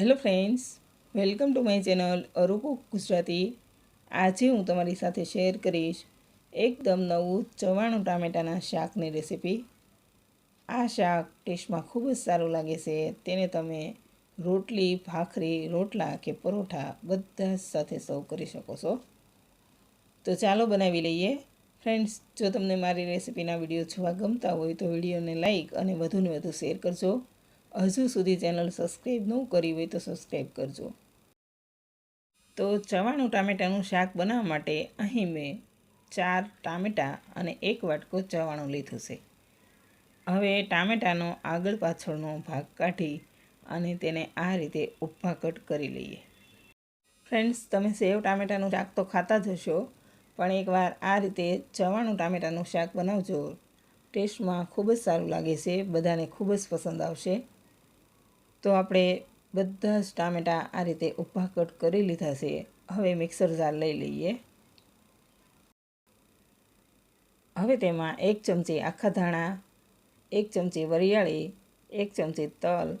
Hello friends welcome to my channel અરૂપો Gujarati આજે હું તમારી સાથે શેર કરીશ એકદમ નવું ચવાણું ટામેટાના શાકની રેસીપી આ શાક ટેસ્ટમાં ખૂબ જ સારું લાગે છે. તેને તમે રોટલી, ભાખરી, રોટલા કે પરોઠા બધા સાથે સર્વ કરી શકો છો. તો ચાલો બનાવી લઈએ. ફ્રેન્ડ્સ જો તમને મારી રેસીપીના વીડિયો જોવા ગમતા હોય તો વિડીયોને લાઇક અને વધુને વધુ શેર કરજો. હજુ સુધી ચેનલ સબસ્ક્રાઈબ ન કરી હોય તો સબસ્ક્રાઈબ કરજો. તો ચવાણું ટામેટાનું શાક બનાવવા માટે અહીં મેં ચાર ટામેટાં અને એક વાટકો ચવાણું લીધું છે. હવે ટામેટાનો આગળ પાછળનો ભાગ કાઢી અને તેને આ રીતે ઊભા કટ કરી લઈએ. ફ્રેન્ડ્સ, તમે સેવ ટામેટાનું શાક તો ખાતા જ હશો, પણ એકવાર આ રીતે ચવાણું ટામેટાનું શાક બનાવજો. ટેસ્ટમાં ખૂબ જ સારું લાગે છે, બધાને ખૂબ જ પસંદ આવશે. તો આપણે બધા જ ટામેટાં આ રીતે ઊભા કટ કરી લીધા છે. હવે મિક્સર જાર લઈ લઈએ. હવે તેમાં એક ચમચી આખા ધાણા, એક ચમચી વરિયાળી, એક ચમચી તલ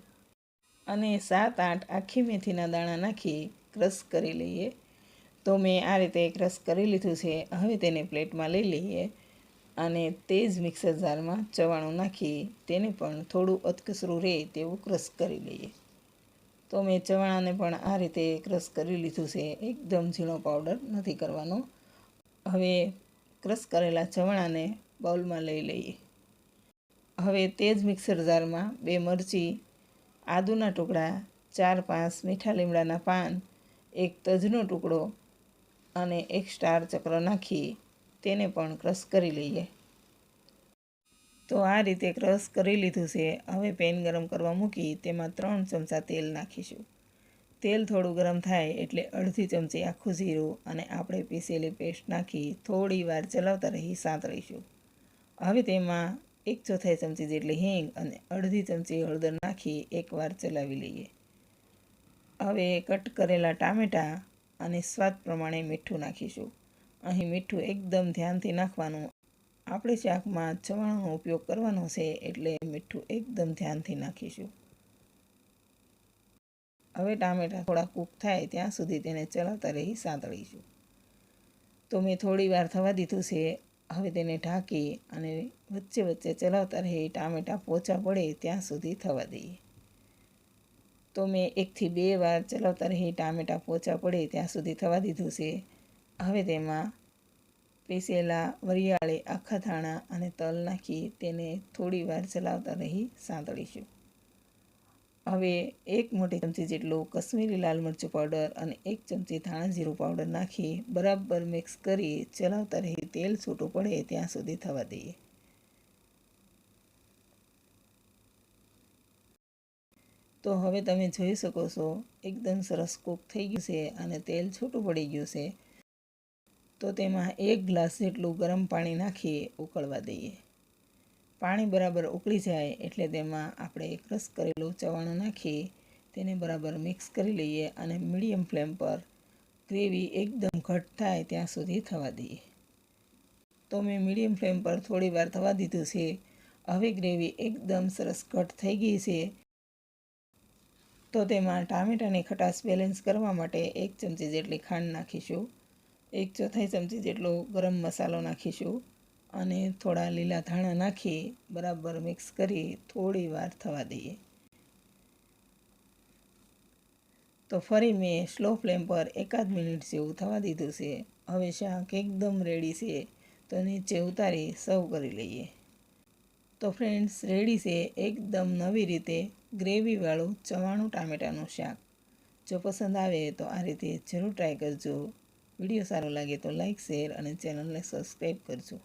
અને સાત આઠ આખી મેથીના દાણા નાખી ક્રશ કરી લઈએ. તો મેં આ રીતે ક્રશ કરી લીધું છે. હવે તેને પ્લેટમાં લઈ લઈએ. અને તે જ મિક્સર જારમાં ચવાણું નાખી તેને પણ થોડું અતકસરું રહે તેવું ક્રશ કરી લઈએ. તો મેં ચવાણાને પણ આ રીતે ક્રશ કરી લીધું છે. એકદમ ઝીણો પાવડર નથી કરવાનો. હવે ક્રશ કરેલા ચવાણાને બાઉલમાં લઈ લઈએ. હવે તે જ મિક્સર જારમાં બે મરચી, આદુના ટુકડા, ચાર પાંચ મીઠા લીમડાના પાન, એક તજનો ટુકડો અને એક સ્ટાર ચક્ર નાખી તેને પણ ક્રશ કરી લઈએ. તો આ રીતે ક્રશ કરી લીધું છે. હવે પેન ગરમ કરવા મૂકી તેમાં ત્રણ ચમચા તેલ નાખીશું. તેલ થોડું ગરમ થાય એટલે અડધી ચમચી આખું જીરું અને આપણે પીસેલી પેસ્ટ નાખી થોડી વાર ચલાવતા રહી સાંતળીશું હવે તેમાં એક ચોથાઈ ચમચી જેટલી હિંગ અને અડધી ચમચી હળદર નાખી એકવાર ચલાવી લઈએ. હવે કટ કરેલા ટામેટાં અને સ્વાદ પ્રમાણે મીઠું નાખીશું. અહીં મીઠું એકદમ ધ્યાનથી નાખવાનું. આપણે શાકમાં ચવાણનો ઉપયોગ કરવાનો છે એટલે મીઠું એકદમ ધ્યાનથી નાખીશું. હવે ટામેટાં થોડા કૂક થાય ત્યાં સુધી તેને ચલાવતા રહી સાંતળીશું. તો મેં થોડી વાર થવા દીધું છે. હવે તેને ઢાંકી અને વચ્ચે વચ્ચે ચલાવતા રહી ટામેટાં પોચા પડે ત્યાં સુધી થવા દઈએ. તો મેં એકથી બે વાર ચલાવતા રહી ટામેટાં પોચા પડે ત્યાં સુધી થવા દીધું છે. હવે તેમાં પીસેલા વરિયાળી, આખા ધાણા અને તલ નાખી તેને થોડી વાર ચલાવતા રહી સાંતળીશું. હવે એક મોટી ચમચી જેટલું કશ્મીરી લાલ મરચું પાવડર અને એક ચમચી ધાણા જીરું પાવડર નાખી બરાબર મિક્સ કરી ચલાવતા રહી તેલ છૂટું પડે ત્યાં સુધી થવા દઈએ. તો હવે તમે જોઈ શકો છો, એકદમ સરસ કૂક થઈ ગયું છે અને તેલ છૂટું પડી ગયું છે. તો તેમાં એક ગ્લાસ જેટલું ગરમ પાણી નાખી ઉકળવા દઈએ. પાણી બરાબર ઉકળી જાય એટલે તેમાં આપણે ક્રશ કરેલું ચવાણું નાખી તેને બરાબર મિક્સ કરી લઈએ અને મીડિયમ ફ્લેમ પર ગ્રેવી એકદમ ઘટ થાય ત્યાં સુધી થવા દઈએ. તો મેં મીડિયમ ફ્લેમ પર થોડી વાર થવા દીધું છે. હવે ગ્રેવી એકદમ સરસ ઘટ થઈ ગઈ છે. તો તેમાં ટામેટાની ખટાશ બેલેન્સ કરવા માટે એક ચમચી જેટલી ખાંડ નાખીશું. એક ચોથાઈ ચમચી જેટલો ગરમ મસાલો નાખીશું અને થોડા લીલા ધાણા નાખી બરાબર મિક્સ કરી થોડી વાર થવા દઈએ. તો ફરી મેં સ્લો ફ્લેમ પર એકાદ મિનિટ જેવું થવા દીધું છે. હવે શાક એકદમ રેડી છે તો નીચે ઉતારી સર્વ કરી લઈએ. તો ફ્રેન્ડ્સ રેડી છે એકદમ નવી રીતે ગ્રેવીવાળું ચવાણું ટામેટાનું શાક. જો પસંદ આવે તો આ રીતે જરૂર ટ્રાય કરજો. વીડિયો સારો લાગે તો લાઇક શેર અને ચેનલને સબસ્ક્રાઈબ કરજો.